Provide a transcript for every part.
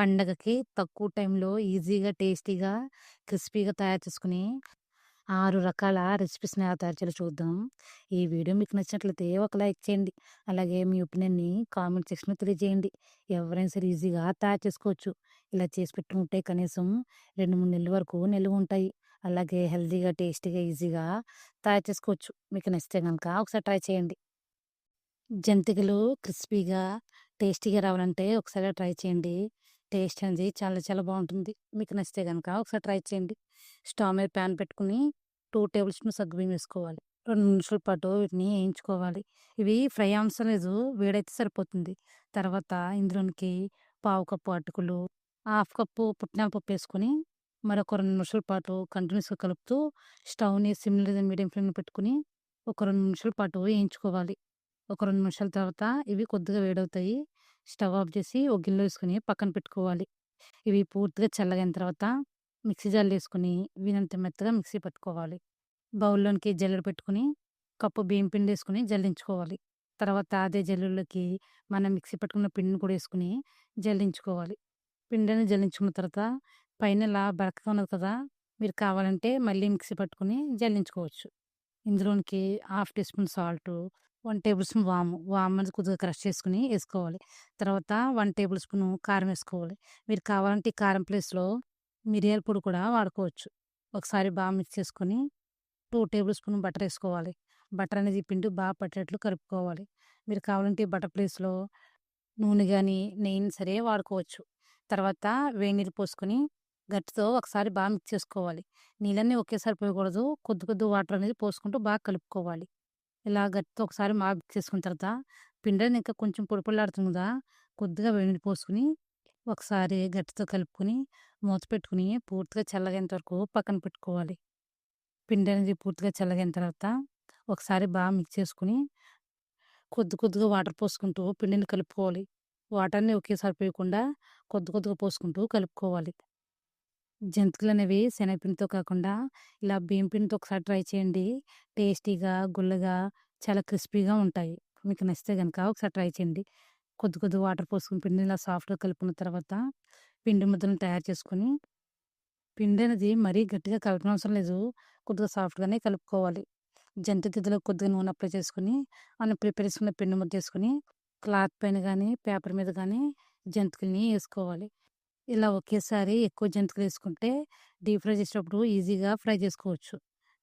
పండగకి తక్కువ టైంలో ఈజీగా, టేస్టీగా, క్రిస్పీగా తయారు చేసుకుని ఆరు రకాల రెసిపీస్‌ని ఎలా తయారు చేయాలో చూద్దాం. ఈ వీడియో మీకు నచ్చినట్లయితే ఒక లైక్ చేయండి. అలాగే మీ ఒపీనియన్‌ని కామెంట్ సెక్షన్‌లో తెలియజేయండి. ఎవరైనా సరే ఈజీగా తయారు చేసుకోవచ్చు. ఇలా చేసి పెట్టుకుంటే కనీసం 2, 3 నెలల వరకు నిల్వ ఉంటాయి అలాగే హెల్తీగా, టేస్టీగా, ఈజీగా తయారు చేసుకోవచ్చు. మీకు నచ్చితే కనుక ఒకసారి ట్రై చేయండి. జంతికలు క్రిస్పీగా, టేస్టీగా రావాలంటే ఒకసారి ట్రై చేయండి. టేస్ట్ అనేది చాలా చాలా బాగుంటుంది మీకు నచ్చితే కనుక ఒకసారి ట్రై చేయండి. స్టవ్ మీద పాన్ పెట్టుకొని 2 టేబుల్ స్పూన్ సగ్గుబియ్యం వేసుకోవాలి. రెండు నిమిషాల పాటు వీటిని వేయించుకోవాలి. ఇవి ఫ్రై అవసరం లేదు. వేడైతే సరిపోతుంది. తర్వాత ఇందులోనికి పావు కప్పు అటుకులు, హాఫ్ కప్పు పుట్నాల పప్పు వేసుకొని మరొక రెండు నిమిషాల పాటు కంటిన్యూస్‌గా కలుపుతూ స్టవ్‌ని సిమ్ లేదా మీడియం ఫ్లేమ్‌లో పెట్టుకొని ఒక రెండు నిమిషాల పాటు వేయించుకోవాలి. ఒక రెండు నిమిషాల తర్వాత ఇవి కొద్దిగా వేడవుతాయి. స్టవ్ ఆఫ్ చేసి ఒక గిన్నెలో వేసుకుని పక్కన పెట్టుకోవాలి. ఇవి పూర్తిగా చల్లగైన తర్వాత మిక్సీ జార్‌లో వేసుకుని వీనంత మెత్తగా మిక్సీ పట్టుకోవాలి. బౌల్‌లోనికి జల్లెడ పెట్టుకొని కప్పు బియ్యం పిండి వేసుకొని జల్లించుకోవాలి. తర్వాత అదే జల్లుల్లోకి మనం మిక్సీ పట్టుకున్న పిండిని కూడా వేసుకుని జల్లించుకోవాలి. పిండిని జల్లించుకున్న తర్వాత పైన ఇలా బరకగా ఉన్నది కదా! మీరు కావాలంటే మళ్ళీ మిక్సీ పట్టుకొని జల్లించుకోవచ్చు. ఇందులోనికి half teaspoon salt, one tablespoon వాము. వాము అనేది కొద్దిగా క్రష్ చేసుకుని వేసుకోవాలి. తర్వాత వన్ టేబుల్ స్పూన్ కారం వేసుకోవాలి. మీరు కావాలంటే కారం ప్లేస్‌లో మిరియాల పొడి కూడా వాడుకోవచ్చు. ఒకసారి బాగా మిక్స్ చేసుకొని టూ టేబుల్ స్పూన్ బటర్ వేసుకోవాలి. బటర్ అనేది పిండి బాగా పట్టేటట్లు కలుపుకోవాలి. మీరు కావాలంటే బటర్ ప్లేస్‌లో నూనె కానీ నెయ్యిని సరే వాడుకోవచ్చు. తర్వాత వేడి నీళ్ళు పోసుకొని గట్టితో ఒకసారి బాగా మిక్స్ చేసుకోవాలి. నీళ్ళన్నీ ఒకేసారి పోయకూడదు. కొద్ది కొద్ది వాటర్ అనేది పోసుకుంటూ బాగా కలుపుకోవాలి. ఇలా గట్టితో ఒకసారి బాగా మిక్స్ చేసుకున్న తర్వాత పిండిని ఇంకా కొంచెం పొడిపొడిలాడుతుంది కదా! కొద్దిగా వేడి పోసుకుని పోసుకొని ఒకసారి గట్టితో కలుపుకొని మూత పెట్టుకుని పూర్తిగా చల్లగైనంత వరకు పక్కన పెట్టుకోవాలి. పిండి అనేది పూర్తిగా చల్లగైన తర్వాత ఒకసారి బాగా మిక్స్ చేసుకొని కొద్ది కొద్దిగా వాటర్ పోసుకుంటూ పిండిని కలుపుకోవాలి. వాటర్‌ని ఒకేసారి పోయకుండా కొద్ది కొద్దిగా పోసుకుంటూ కలుపుకోవాలి. జంతికలు అనేవి శనగపిండితో కాకుండా ఇలా బియ్యం పిండితో ఒకసారి ట్రై చేయండి. టేస్టీగా, గుల్లగా, చాలా క్రిస్పీగా ఉంటాయి. మీకు నచ్చితే కనుక ఒకసారి ట్రై చేయండి. కొద్ది కొద్ది వాటర్ పోసుకుని పిండిని ఇలా సాఫ్ట్‌గా కలుపుకున్న తర్వాత పిండి ముద్దలను తయారు చేసుకొని పిండి అనేది మరీ గట్టిగా కలపనవసరం లేదు. కొద్దిగా సాఫ్ట్‌గానే కలుపుకోవాలి. జంతు గిద్దలో కొద్దిగా నూనె అప్లై చేసుకొని మనం ప్రిపేర్ చేసుకున్న పిండి ముద్ద వేసుకొని క్లాత్ పైన కానీ పేపర్ మీద కానీ జంతికల్ని వేసుకోవాలి. ఇలా ఒకేసారి ఎక్కువ జంతికలు వేసుకుంటే డీప్ ఫ్రై చేసేటప్పుడు ఈజీగా ఫ్రై చేసుకోవచ్చు.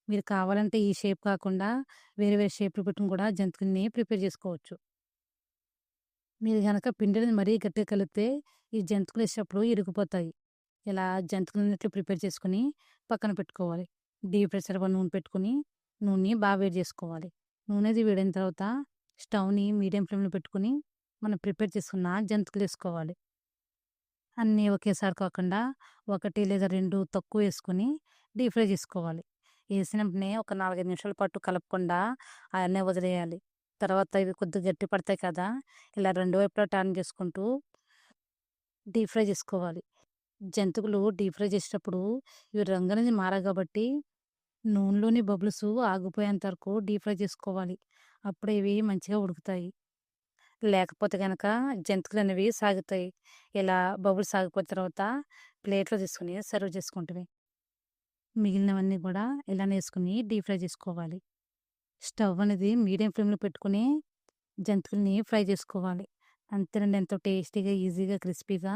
మీరు కావాలంటే ఈ షేప్ కాకుండా వేరే వేరే షేప్లు పెట్టుకుని కూడా జంతికలని ప్రిపేర్ చేసుకోవచ్చు. మీరు కనుక పిండిని మరీ గట్టిగా కలిపితే ఈ జంతికలు వేసేటప్పుడు ఇరిగిపోతాయి. ఇలా జంతికలన్నిటిని ప్రిపేర్ చేసుకుని పక్కన పెట్టుకోవాలి. డీప్ ఫ్రై సరిపడా నూనె పెట్టుకొని నూనెని బాగా వేడి చేసుకోవాలి. నూనె అది వేడైన తర్వాత స్టవ్‌ని మీడియం ఫ్లేమ్‌లో పెట్టుకొని మనం ప్రిపేర్ చేసుకున్న జంతికలు వేసుకోవాలి. అన్నీ ఒకేసారి కాకుండా ఒకటి లేదా రెండు తక్కువ వేసుకొని డీప్ ఫ్రై చేసుకోవాలి. వేసిన వెంటనే ఒక 4, 5 నిమిషాల పాటు కలపకుండా అవన్నీ వదిలేయాలి. తర్వాత ఇవి కొద్దిగా గట్టి పడతాయి కదా! ఇలా రెండు వైపులా టర్న్ చేసుకుంటూ డీప్ ఫ్రై చేసుకోవాలి. జంతువులు డీప్ ఫ్రై చేసేటప్పుడు ఇవి రంగు అనేది మారాలి కాబట్టి నూనెలోని బబుల్స్ ఆగిపోయేంత వరకు డీప్ ఫ్రై చేసుకోవాలి. అప్పుడే ఇవి మంచిగా ఉడుకుతాయి. లేకపోతే కనుక జంతికలు అనేవి సాగుతాయి. ఇలా బబుల్స్ సాగిపోయిన తర్వాత ప్లేట్‌లో తీసుకుని సర్వ్ చేసుకుంటమే. మిగిలినవన్నీ కూడా ఇలానే వేసుకొని డీప్ ఫ్రై చేసుకోవాలి. స్టవ్ అనేది మీడియం ఫ్లేమ్‌లో పెట్టుకుని జంతువుల్ని ఫ్రై చేసుకోవాలి. అంతేనండి ఎంతో టేస్టీగా, ఈజీగా, క్రిస్పీగా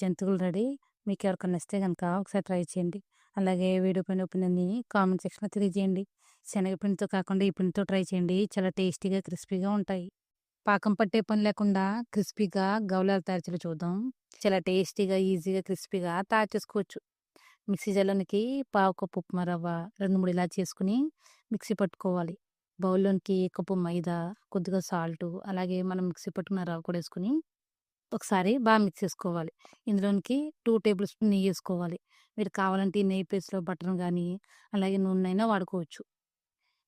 జంతికలు రెడీ. మీకు ఎవరికైనా నచ్చితే కనుక ఒకసారి ట్రై చేయండి. అలాగే వీడియో పైన ఒపీనియన్‌ని కామెంట్ సెక్షన్‌లో తెలియజేయండి. శనగపిండితో కాకుండా ఈ పిండితో ట్రై చేయండి. చాలా టేస్టీగా, క్రిస్పీగా ఉంటాయి. పాకం పట్టే పని లేకుండా క్రిస్పీగా గవ్వలాలు తయారు చూద్దాం. చాలా టేస్టీగా, ఈజీగా, క్రిస్పీగా తయారు చేసుకోవచ్చు. మిక్సీ జార్‌లోనికి పావు కప్పు ఉప్మా రవ్వ, రెండు మూడు ఇలా చేసుకుని మిక్సీ పట్టుకోవాలి. బౌల్‌లోనికి కప్పు మైదా, కొద్దిగా సాల్టు, అలాగే మనం మిక్సీ పట్టుకున్న రవ్వ కూడా వేసుకొని ఒకసారి బాగా మిక్స్ చేసుకోవాలి. ఇందులోనికి టూ టేబుల్ స్పూన్ నెయ్యి వేసుకోవాలి. మీరు కావాలంటే నెయ్యి పేస్ట్లో బటర్ కానీ అలాగే నూనె అయినా వాడుకోవచ్చు.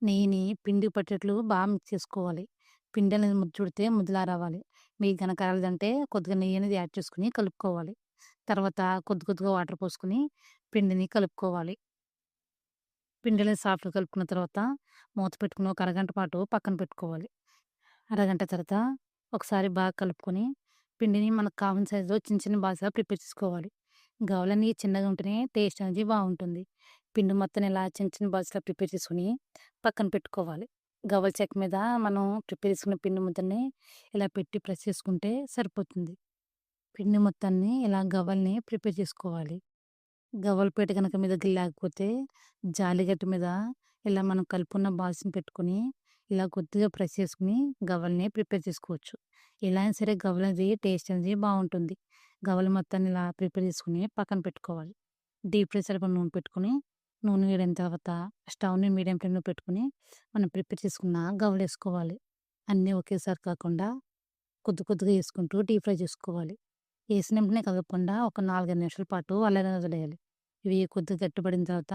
నెయ్యిని పిండి పట్టేట్లు బాగా మిక్స్ చేసుకోవాలి. పిండి అనేది ముద్ద చుడితే ముద్దలా రావాలి. మీకు గనక రాలేదంటే కొద్దిగా నెయ్యి అనేది యాడ్ చేసుకొని కలుపుకోవాలి. తర్వాత కొద్ది కొద్దిగా వాటర్ పోసుకొని పిండిని కలుపుకోవాలి. పిండిని సాఫ్ట్‌గా కలుపుకున్న తర్వాత మూత పెట్టుకుని ఒక అరగంట పాటు పక్కన పెట్టుకోవాలి. అరగంట తర్వాత ఒకసారి బాగా కలుపుకొని పిండిని మనకు కావాల్సిన సైజులో చిన్న చిన్న బాగా ప్రిపేర్ చేసుకోవాలి. గవలన్నీ చిన్నగా ఉంటేనే టేస్ట్ అనేది బాగుంటుంది పిండి మొత్తం ఇలా చిన్న చిన్న బాల్స్‌లా ప్రిపేర్ చేసుకుని పక్కన పెట్టుకోవాలి. గవల చెక్క మీద మనం ప్రిపేర్ చేసుకున్న పిండి ముద్దని ఇలా పెట్టి ప్రెస్ చేసుకుంటే సరిపోతుంది. పిండి మొత్తాన్ని ఇలా గవల్ని ప్రిపేర్ చేసుకోవాలి. గవ్వల పీట మీద మీ లేకపోతే జాలిగట్టు మీద ఇలా మనం కలుపున్న బాల్స్‌ని పెట్టుకొని ఇలా కొద్దిగా ప్రెస్ చేసుకుని గవల్ని ప్రిపేర్ చేసుకోవచ్చు. ఎలా అయినా సరే గవ్వలది టేస్ట్ అనేది బాగుంటుంది గవల మొత్తాన్ని ఇలా ప్రిపేర్ చేసుకుని పక్కన పెట్టుకోవాలి. డీప్ ఫ్రై సరిపడా నూనె పెట్టుకొని నూనె వేడిన తర్వాత స్టవ్‌ని మీడియం ఫ్లేమ్‌లో పెట్టుకొని మనం ప్రిపేర్ చేసుకున్న గవ్వలేసుకోవాలి. అన్నీ ఒకేసారి కాకుండా కొద్ది కొద్దిగా వేసుకుంటూ డీప్ ఫ్రై చేసుకోవాలి. వేసిన వెంటనే కదపకుండా ఒక 4, 5 నిమిషాల పాటు అలానే వదిలేయాలి. ఇవి కొద్దిగా గట్టిపడిన తర్వాత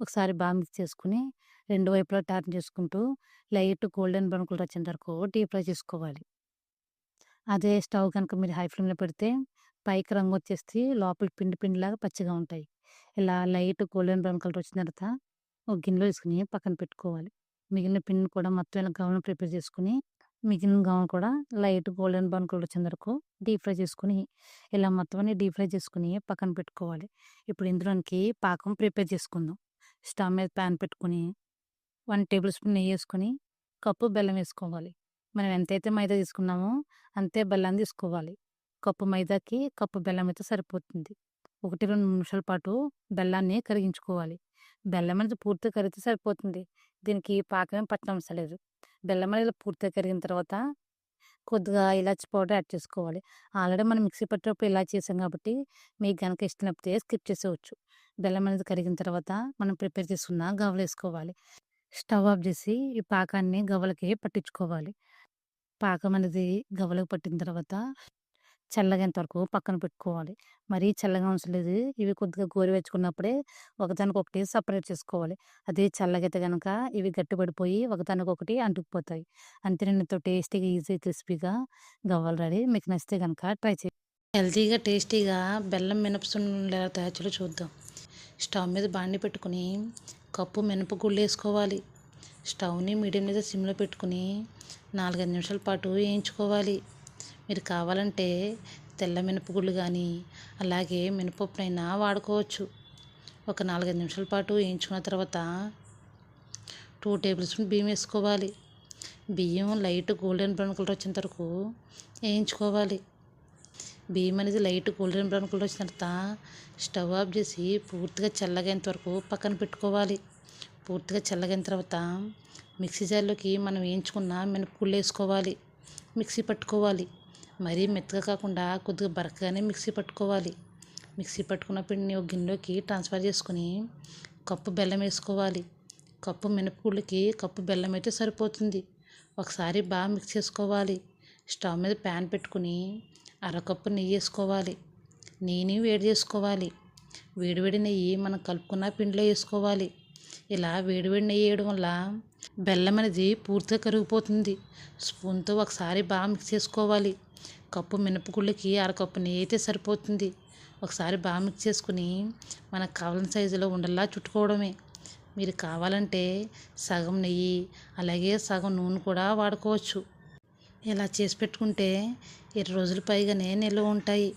ఒకసారి బాగా మిక్స్ చేసుకొని రెండు వైపులా టర్న్ చేసుకుంటూ లైట్ గోల్డెన్ బ్రౌన్ కలర్ వచ్చేంత వరకు డీప్ ఫ్రై చేసుకోవాలి. అదే స్టవ్ కనుక మీరు హై ఫ్లేమ్‌లో పెడితే పైకి రంగు వచ్చేసి లోపల పిండి పిండిలాగా పచ్చిగా ఉంటాయి. ఇలా లైట్ గోల్డెన్ బ్రౌన్ కలర్ వచ్చిన తర్వాత ఒక గిన్నెలో వేసుకుని పక్కన పెట్టుకోవాలి. మిగిలిన పిండిని కూడా మొత్తం ఇలా గౌన్ ప్రిపేర్ చేసుకొని మిగిలిన గౌన్ కూడా లైట్ గోల్డెన్ బ్రౌన్ కలర్ వచ్చేంత వరకు డీప్ ఫ్రై చేసుకొని ఇలా మొత్తం అన్ని డీప్ ఫ్రై చేసుకుని పక్కన పెట్టుకోవాలి. ఇప్పుడు ఇందులోనికి పాకం ప్రిపేర్ చేసుకుందాం. స్టవ్ మీద పాన్ పెట్టుకొని 1 టేబుల్ స్పూన్ నెయ్యేసుకొని కప్పు బెల్లం వేసుకోవాలి. మనం ఎంతైతే మైదా తీసుకున్నామో అంతే బెల్లాన్ని తీసుకోవాలి. కప్పు మైదాకి కప్పు బెల్లం అయితే సరిపోతుంది. 1, 2 నిమిషాల పాటు బెల్లాన్ని కరిగించుకోవాలి. బెల్లం అనేది పూర్తిగా కరిగితే సరిపోతుంది. దీనికి పాకమేం పట్టనవసరం లేదు. బెల్లం అనేది పూర్తిగా కరిగిన తర్వాత కొద్దిగా ఇలాచి పౌడర్ యాడ్ చేసుకోవాలి. ఆల్రెడీ మనం మిక్సీ పట్టేటప్పుడు ఇలాచి చేసాం కాబట్టి మీకు కనుక ఇష్టం లేకపోతే స్కిప్ చేసేవచ్చు బెల్లం అనేది కరిగిన తర్వాత మనం ప్రిపేర్ చేసుకున్న గవ్వలేసుకోవాలి. స్టవ్ ఆఫ్ చేసి ఈ పాకాన్ని గవ్వలకి పట్టించుకోవాలి. పాకం అనేది గవ్వలకు పట్టిన తర్వాత చల్లగేంత వరకు పక్కన పెట్టుకోవాలి. మరీ చల్లగా అవసరం లేదు. ఇవి కొద్దిగా గోరువెచ్చగున్నప్పుడే ఒకదానికొకటి సపరేట్ చేసుకోవాలి. అదే చల్లగైతే కనుక ఇవి గట్టిపడిపోయి ఒకదానికొకటి అంటుకుపోతాయి. అంతేనండి ఎంతో టేస్టీగా, ఈజీ, క్రిస్పీగా గవ్వలు రెడీ. మీకు నచ్చితే కనుక ట్రై చేయండి. హెల్తీగా, టేస్టీగా బెల్లం మినపసున్నుండలు ఎలా తయారు చేయాలో చూద్దాం. స్టవ్ మీద బాండి పెట్టుకొని కప్పు మినపగుళ్ళేసుకోవాలి. స్టవ్‌ని మీడియం మీద సిమ్‌లో పెట్టుకొని 4, 5 నిమిషాల పాటు వేయించుకోవాలి. మీరు కావాలంటే తెల్ల మినపగుళ్ళు కానీ అలాగే మినపప్పునైనా వాడుకోవచ్చు. ఒక 4, 5 నిమిషాల పాటు వేయించుకున్న తర్వాత టూ టేబుల్ స్పూన్ బియ్యం వేసుకోవాలి. బియ్యం లైట్ గోల్డెన్ బ్రౌన్ కలర్ వచ్చేంత వరకు వేయించుకోవాలి. బియ్యం అనేది లైట్ గోల్డెన్ బ్రౌన్ కలర్ వచ్చిన తర్వాత స్టవ్ ఆఫ్ చేసి పూర్తిగా చల్లగైనంత వరకు పక్కన పెట్టుకోవాలి. పూర్తిగా చల్లగైన తర్వాత మిక్సీ జార్‌లోకి మనం వేయించుకున్న మినపగుళ్ళేసుకోవాలి. మిక్సీ పట్టుకోవాలి. మరీ మెత్తగా కాకుండా కొద్దిగా బరకగానే మిక్సీ పట్టుకోవాలి. మిక్సీ పట్టుకున్న పిండిని ఒక గిన్నెలోకి ట్రాన్స్‌ఫర్ చేసుకొని కప్పు బెల్లం వేసుకోవాలి. కప్పు మినపగుళ్ళకి కప్పు బెల్లం అయితే సరిపోతుంది. ఒకసారి బాగా మిక్స్ చేసుకోవాలి. స్టవ్ మీద పాన్ పెట్టుకొని అరకప్పు నెయ్యేసుకోవాలి. నెయ్యిని వేడి చేసుకోవాలి. వేడివేడి నెయ్యి మనం కలుపుకున్న పిండిలో వేసుకోవాలి ఇలా వేడివేడి నెయ్యి వేయడం వల్ల బెల్లం అనేది పూర్తిగా కరిగిపోతుంది. స్పూన్‌తో ఒకసారి బాగా మిక్స్ చేసుకోవాలి. కప్పు మినపగుళ్ళకి అరకప్పు నెయ్యి అయితే సరిపోతుంది. ఒకసారి బాగా మిక్స్ చేసుకుని మనకు కావాలని సైజులో ఉండల్లా చుట్టుకోవడమే. మీరు కావాలంటే సగం నెయ్యి, అలాగే సగం నూనె కూడా వాడుకోవచ్చు. ఇలా చేసి పెట్టుకుంటే 20 రోజుల పైగానే నిల్వ ఉంటాయి.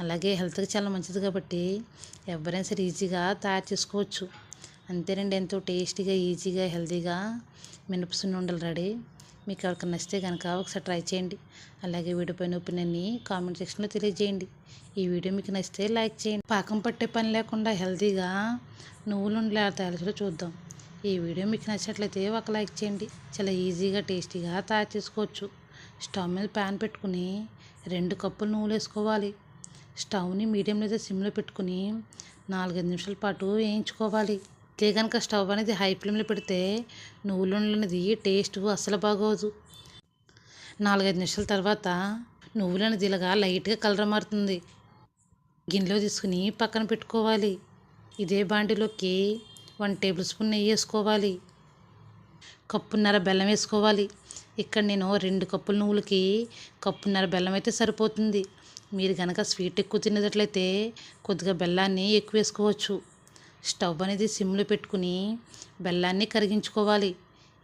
అలాగే హెల్త్‌కి చాలా మంచిది కాబట్టి ఎవ్వరైనా సరే ఈజీగా తయారు చేసుకోవచ్చు. అంతేనండి ఎంతో టేస్టీగా, ఈజీగా, హెల్తీగా మినపసున్నుండలు రెడీ. మీకు ఎవరికి నచ్చితే కనుక ఒకసారి ట్రై చేయండి. అలాగే వీడియో పైన ఒపీనియన్‌ని కామెంట్ సెక్షన్‌లో తెలియజేయండి. ఈ వీడియో మీకు నచ్చితే లైక్ చేయండి. పాకం పట్టే పని లేకుండా హెల్తీగా నువ్వులు తయారు చూద్దాం. ఈ వీడియో మీకు నచ్చినట్లయితే ఒక లైక్ చేయండి. చాలా ఈజీగా, టేస్టీగా తయారు చేసుకోవచ్చు. స్టవ్ మీద పాన్ పెట్టుకొని రెండు కప్పులు నువ్వులు వేసుకోవాలి స్టవ్‌ని మీడియం లేదా సిమ్‌లో పెట్టుకొని 4, 5 నిమిషాల పాటు వేయించుకోవాలి. ఇదే గనక స్టవ్ అనేది హై ఫ్లేమ్‌లో పెడితే నువ్వులుండలు అనేది టేస్ట్ అస్సలు బాగోదు. 4, 5 నిమిషాల తర్వాత నువ్వులు ఇలాగా లైట్‌గా కలర్ మారుతుంది. గిన్నెలో తీసుకుని పక్కన పెట్టుకోవాలి. ఇదే బాండిలోకి వన్ టేబుల్ స్పూన్ నెయ్యేసుకోవాలి. కప్పున్నర బెల్లం వేసుకోవాలి. ఇక్కడ నేను రెండు కప్పుల నువ్వులకి కప్పున్నర బెల్లం అయితే సరిపోతుంది. మీరు కనుక స్వీట్ ఎక్కువ తినేటట్లయితే కొద్దిగా బెల్లాన్ని ఎక్కువ వేసుకోవచ్చు. స్టవ్ అనేది సిమ్‌లో పెట్టుకుని బెల్లాన్ని కరిగించుకోవాలి.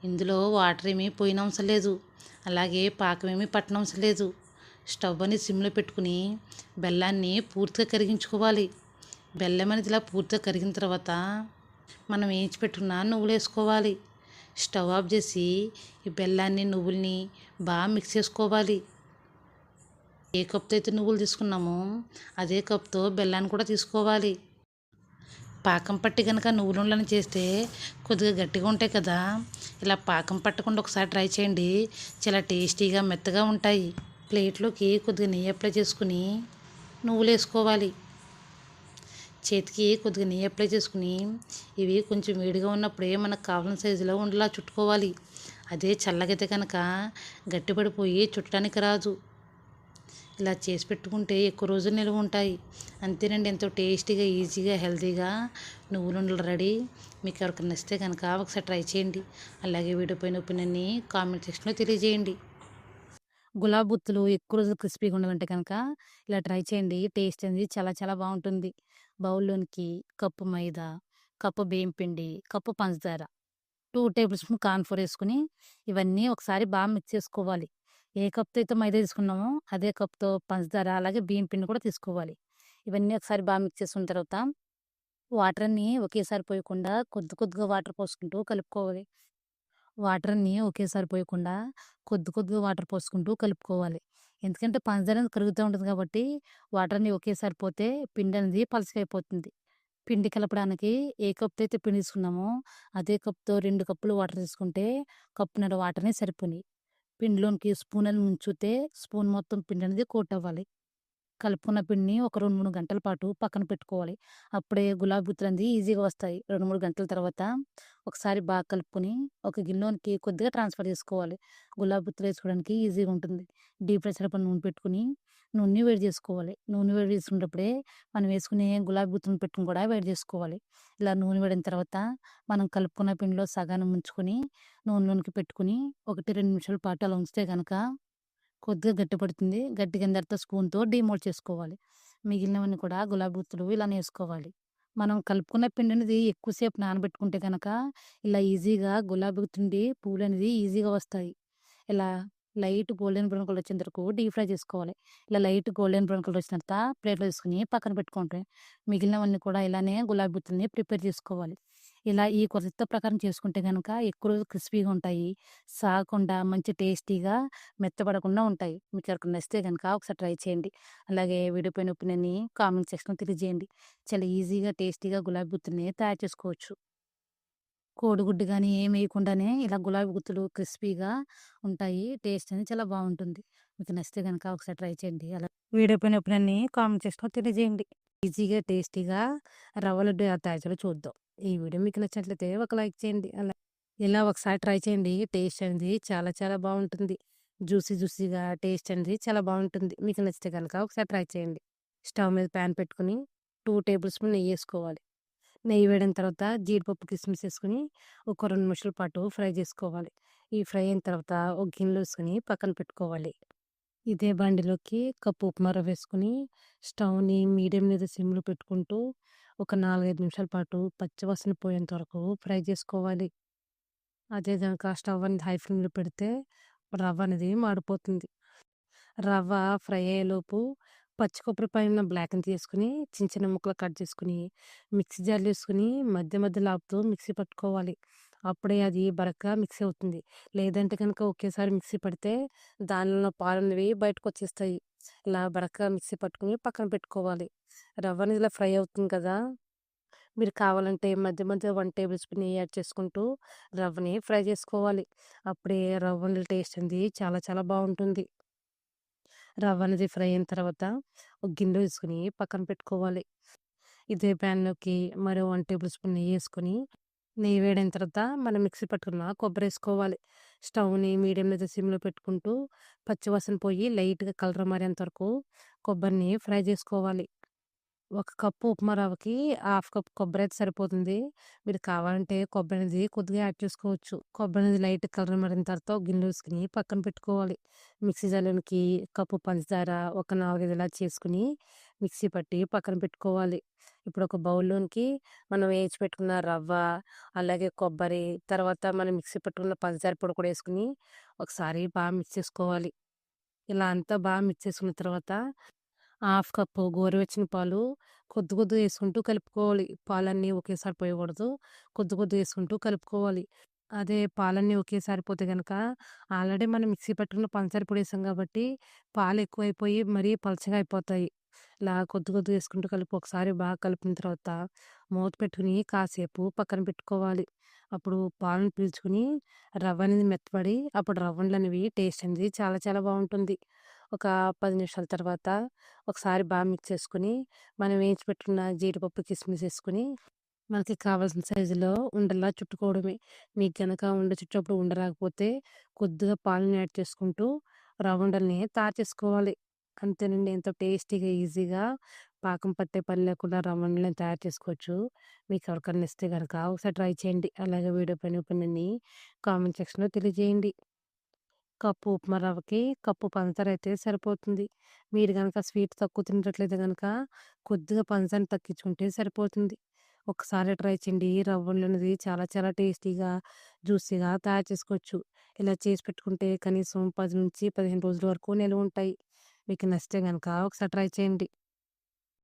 ఇందులో వాటర్ ఏమీ పోయనవసరం లేదు. అలాగే పాకం ఏమీ పట్టనవసరం లేదు. స్టవ్ అనేది సిమ్లో పెట్టుకుని బెల్లాన్ని పూర్తిగా కరిగించుకోవాలి బెల్లం అనేది ఇలా పూర్తిగా కరిగిన తర్వాత మనం వేయించి పెట్టుకున్న నువ్వులు వేసుకోవాలి స్టవ్ ఆఫ్ చేసి ఈ బెల్లాన్ని నువ్వుల్ని బాగా మిక్స్ చేసుకోవాలి ఏ కప్తో అయితే నువ్వులు తీసుకున్నామో అదే కప్తో బెల్లాన్ని కూడా తీసుకోవాలి పాకం పట్టి కనుక నువ్వులుండలని చేస్తే కొద్దిగా గట్టిగా ఉంటాయి కదా. ఇలా పాకం పట్టకుండా ఒకసారి ట్రై చేయండి. చాలా టేస్టీగా మెత్తగా ఉంటాయి. ప్లేట్లోకి కొద్దిగా నెయ్యి అప్లై చేసుకుని నువ్వులు వేసుకోవాలి. చేతికి కొద్దిగా నెయ్యి అప్లై చేసుకుని ఇవి కొంచెం వేడిగా ఉన్నప్పుడే మనకు కావాల్సిన సైజులో ఉండలా చుట్టుకోవాలి. అదే చల్లగైతే కనుక గట్టిపడిపోయి చుట్టడానికి రాదు. ఇలా చేసి పెట్టుకుంటే ఎక్కువ రోజులు నిల్వ ఉంటాయి. అంతేనండి ఎంతో టేస్టీగా ఈజీగా హెల్తీగా నువ్వులుండలు రెడీ. మీకు ఎవరికి నచ్చితే కనుక ఒకసారి ట్రై చేయండి. అలాగే వీడియో పైన ఒపీనియన్ని కామెంట్ సెక్షన్లో తెలియజేయండి. గులాబ్ బుత్తులు ఎక్కువ రోజులు క్రిస్పీగా ఉండాలంటే కనుక ఇలా ట్రై చేయండి. టేస్ట్ అనేది చాలా చాలా బాగుంటుంది. బౌల్లోనికి కప్పు మైదా కప్పు బియ్యం పిండి కప్పు పంచదార టూ టేబుల్ స్పూన్ కార్న్ఫ్లోర్ వేసుకుని ఇవన్నీ ఒకసారి బాగా మిక్స్ చేసుకోవాలి. ఏ కప్తో అయితే మైదా తీసుకున్నామో అదే కప్తో పంచదార అలాగే బియ్యం పిండి కూడా తీసుకోవాలి. ఇవన్నీ ఒకసారి బాగా మిక్స్ చేసుకున్న తర్వాత వాటర్ ఒకేసారి పోయకుండా కొద్ది కొద్దిగా వాటర్ పోసుకుంటూ కలుపుకోవాలి. వాటర్ ఒకేసారి పోయకుండా కొద్ది కొద్దిగా వాటర్ పోసుకుంటూ కలుపుకోవాలి. ఎందుకంటే పంచదార అనేది కరుగుతూ ఉంటుంది కాబట్టి వాటర్ ఒకేసారి పోతే పిండి అనేది పలసకైపోతుంది పిండి కలపడానికి ఏ కప్తో అయితే పిండి తీసుకున్నామో అదే కప్తో రెండు కప్పులు వాటర్ తీసుకుంటే కప్పున్నర వాటర్ని సరిపోయి పిండిలోనికి స్పూన్ అని ముంచితే స్పూన్ మొత్తం పిండి అనేది కోట్ అవ్వాలి. కలుపుకున్న పిండిని ఒక రెండు మూడు గంటల పాటు పక్కన పెట్టుకోవాలి. అప్పుడే గులాబీ గుత్తులు అనేది ఈజీగా వస్తాయి. రెండు మూడు గంటల తర్వాత ఒకసారి బాగా కలుపుకొని ఒక గిన్నెలోనికి కొద్దిగా ట్రాన్స్ఫర్ చేసుకోవాలి. గులాబీ గుత్తులు వేసుకోవడానికి ఈజీగా ఉంటుంది. డీప్ ఫ్రై సరిపడిన నూనె పెట్టుకుని నూనె వేడి చేసుకోవాలి. నూనె వేడి చేసుకునేటప్పుడే మనం వేసుకునే గులాబీ గుత్తులను పెట్టుకుని కూడా వేడి చేసుకోవాలి. ఇలా నూనె వేడిన తర్వాత మనం కలుపుకున్న పిండిలో సగాన్ని ముంచుకొని నూనెలోనికి పెట్టుకుని ఒకటి రెండు నిమిషాల పాటు అలా ఉంచితే కనుక కొద్దిగా గట్టి పడుతుంది గట్టిగా తర్వాత స్పూన్తో డీమోల్డ్ చేసుకోవాలి. మిగిలినవన్నీ కూడా గులాబీ గుత్తులు ఇలానే వేసుకోవాలి. మనం కలుపుకున్న పిండి అనేది ఎక్కువసేపు నానబెట్టుకుంటే కనుక ఇలా ఈజీగా గులాబీ గుత్తుండి పూలు అనేది ఈజీగా వస్తాయి. ఇలా లైట్ గోల్డెన్ బ్రౌన్ కలర్ వచ్చేంత వరకు డీప్ ఫ్రై చేసుకోవాలి. ఇలా లైట్ గోల్డెన్ బ్రౌన్ కలర్ వచ్చిన తర్వాత ప్లేట్లో తీసుకుని పక్కన పెట్టుకుంటే మిగిలినవన్నీ కూడా ఇలానే గులాబీ గుత్తుల్ని ప్రిపేర్ చేసుకోవాలి. ఇలా ఈ కొలత ప్రకారం చేసుకుంటే కనుక ఎక్కువ రోజులు క్రిస్పీగా ఉంటాయి. సాగకుండా మంచి టేస్టీగా మెత్తపడకుండా ఉంటాయి. మీకు ఎవరికి నచ్చితే కనుక ఒకసారి ట్రై చేయండి. అలాగే విడిపోయిన ఉప్పునని కామెంట్ సెక్షన్లో తెలియజేయండి. చాలా ఈజీగా టేస్టీగా గులాబీ గుత్తుల్ని తయారు చేసుకోవచ్చు. కోడిగుడ్డు కానీ ఏం వేయకుండానే ఇలా గులాబీ గుత్తులు క్రిస్పీగా ఉంటాయి. టేస్ట్ అనేది చాలా బాగుంటుంది. మీకు నచ్చితే కనుక ఒకసారి ట్రై చేయండి. అలా వీడియో పైన ఒపీనియన్ని కామెంట్ సెక్షన్లో తెలియజేయండి. ఈజీగా టేస్టీగా రవ్వ లడ్డు తయారు చేయాలో చూద్దాం. ఈ వీడియో మీకు నచ్చినట్లయితే ఒక లైక్ చేయండి. అలా ఇలా ఒకసారి ట్రై చేయండి. టేస్ట్ అనేది చాలా చాలా బాగుంటుంది. జ్యూసీ జ్యూసీగా టేస్ట్ అనేది చాలా బాగుంటుంది. మీకు నచ్చితే కనుక ఒకసారి ట్రై చేయండి. స్టవ్ మీద ప్యాన్ పెట్టుకుని టూ టేబుల్ స్పూన్ నెయ్యి వేసుకోవాలి. నెయ్యి వేడిన తర్వాత జీడిపప్పు కిస్మిస్ వేసుకుని ఒక రెండు నిమిషాల పాటు ఫ్రై చేసుకోవాలి. ఈ ఫ్రై అయిన తర్వాత ఒక గిన్నెలో వేసుకుని పక్కన పెట్టుకోవాలి. ఇదే బండిలోకి కప్పు ఉప్మా రవ్వ వేసుకుని స్టవ్ని మీడియం మీద సిమ్లో పెట్టుకుంటూ ఒక నాలుగైదు నిమిషాల పాటు పచ్చివాసన పోయేంత వరకు ఫ్రై చేసుకోవాలి. అదే కనుక స్టవ్ అనేది హై ఫ్లేమ్లో పెడితే రవ్వ అనేది మాడిపోతుంది. రవ్వ ఫ్రై అయ్యేలోపు పచ్చి కొబ్బరి పైన బ్లాక్ అని తీసుకుని చిన్న చిన్న ముక్కలు కట్ చేసుకుని మిక్సీ జార్ వేసుకుని మధ్య మధ్యలో ఆపుతూ మిక్సీ పట్టుకోవాలి. అప్పుడే అది బరకగా మిక్సీ అవుతుంది. లేదంటే కనుక ఒకేసారి మిక్సీ పడితే దానిలో పాలు అనేవి బయటకు వచ్చేస్తాయి ఇలా బరకగా మిక్సీ పట్టుకుని పక్కన పెట్టుకోవాలి. రవ్వ అనేది ఇలా ఫ్రై అవుతుంది కదా! మీరు కావాలంటే మధ్య మధ్య వన్ టేబుల్ స్పూన్ యాడ్ చేసుకుంటూ రవ్వని ఫ్రై చేసుకోవాలి. అప్పుడే రవ్వ టేస్ట్ అనేది చాలా చాలా బాగుంటుంది. రవ్వ అనేది ఫ్రై అయిన తర్వాత ఒక గిన్నె వేసుకుని పక్కన పెట్టుకోవాలి. ఇదే ప్యాన్లోకి మరో వన్ టేబుల్ స్పూన్ నెయ్యి వేసుకొని నెయ్యి వేడైన తర్వాత మనం మిక్సీ పట్టుకున్న కొబ్బరి వేసుకోవాలి స్టవ్ని మీడియం లేదా సిమ్లో పెట్టుకుంటూ పచ్చివాసన పోయి లైట్గా కలర్ మారేంత వరకు కొబ్బరిని ఫ్రై చేసుకోవాలి. ఒక కప్పు ఉప్మా రవ్వకి హాఫ్ కప్ కొబ్బరి అయితే సరిపోతుంది. మీరు కావాలంటే కొబ్బరి అనేది కొద్దిగా యాడ్ చేసుకోవచ్చు. కొబ్బరి అనేది లైట్ కలర్ మరిన తర్వాత గిన్నె వేసుకుని పక్కన పెట్టుకోవాలి. మిక్సీ జార్లోనికి కప్పు పంచదార ఒక నాలుగైదు ఇలా చేసుకుని మిక్సీ పట్టి పక్కన పెట్టుకోవాలి. ఇప్పుడు ఒక బౌల్లోనికి మనం వేసి పెట్టుకున్న రవ్వ అలాగే కొబ్బరి తర్వాత మనం మిక్సీ పెట్టుకున్న పంచదార పొడి కూడా వేసుకుని ఒకసారి బాగా మిక్స్ చేసుకోవాలి. ఇలా అంతా బాగా మిక్స్ చేసుకున్న తర్వాత హాఫ్ కప్పు గోరువెచ్చని పాలు కొద్ది కొద్దిగా వేసుకుంటూ కలుపుకోవాలి. పాలన్నీ ఒకేసారి పోయకూడదు. కొద్ది కొద్దిగా వేసుకుంటూ కలుపుకోవాలి. అదే పాలన్నీ ఒకేసారి పోతే కనుక ఆల్రెడీ మనం మిక్సీ పట్టుకున్న పంచదార పొడి వేసాం కాబట్టి పాలు ఎక్కువైపోయి మరీ పలచగా అయిపోతాయి. ఇలా కొద్ది కొద్దిగా వేసుకుంటూ కలిపి. ఒకసారి బాగా కలిపిన తర్వాత మూత పెట్టుకుని కాసేపు పక్కన పెట్టుకోవాలి. అప్పుడు పాలను పీల్చుకుని రవ్వ అనేది మెత్తపడి అప్పుడు రవ్వండ్లు అనేవి టేస్ట్ అనేది చాలా చాలా బాగుంటుంది. ఒక పది నిమిషాల తర్వాత ఒకసారి బాగా మిక్స్ చేసుకుని మనం వేయించి పెట్టుకున్న జీడిపప్పు కిస్మిస్ వేసుకుని మనకి కావాల్సిన సైజులో ఉండలా చుట్టుకోవడమే. మీకు కనుక ఉండ చుట్టప్పుడు ఉండరాకపోతే కొద్దిగా పాలను యాడ్ చేసుకుంటూ రవ్వండల్ని తయారు చేసుకోవాలి. అంతేనండి. ఎంతో టేస్టీగా ఈజీగా పాకం పట్టే పని లేకుండా రవ్వండల్ని తయారు చేసుకోవచ్చు. మీకు ఎవరికన్నా ఇస్తే కనుక ఒకసారి ట్రై చేయండి. అలాగే వీడియో పైన పనిని కామెంట్ సెక్షన్లో తెలియజేయండి. కప్పు ఉప్మా రవ్వకి కప్పు పంచదార అయితే సరిపోతుంది. మీరు కనుక స్వీట్ తక్కువ తినట్లయితే కనుక కొద్దిగా పంచదారని తగ్గించుకుంటే సరిపోతుంది. ఒకసారి ట్రై చేయండి. రవ్వలు అనేది చాలా చాలా టేస్టీగా జ్యూసీగా తయారు చేసుకోవచ్చు. ఇలా చేసి పెట్టుకుంటే కనీసం పది నుంచి పదిహేను రోజుల వరకు నిల్వ ఉంటాయి. మీకు నచ్చితే కనుక ఒకసారి ట్రై చేయండి.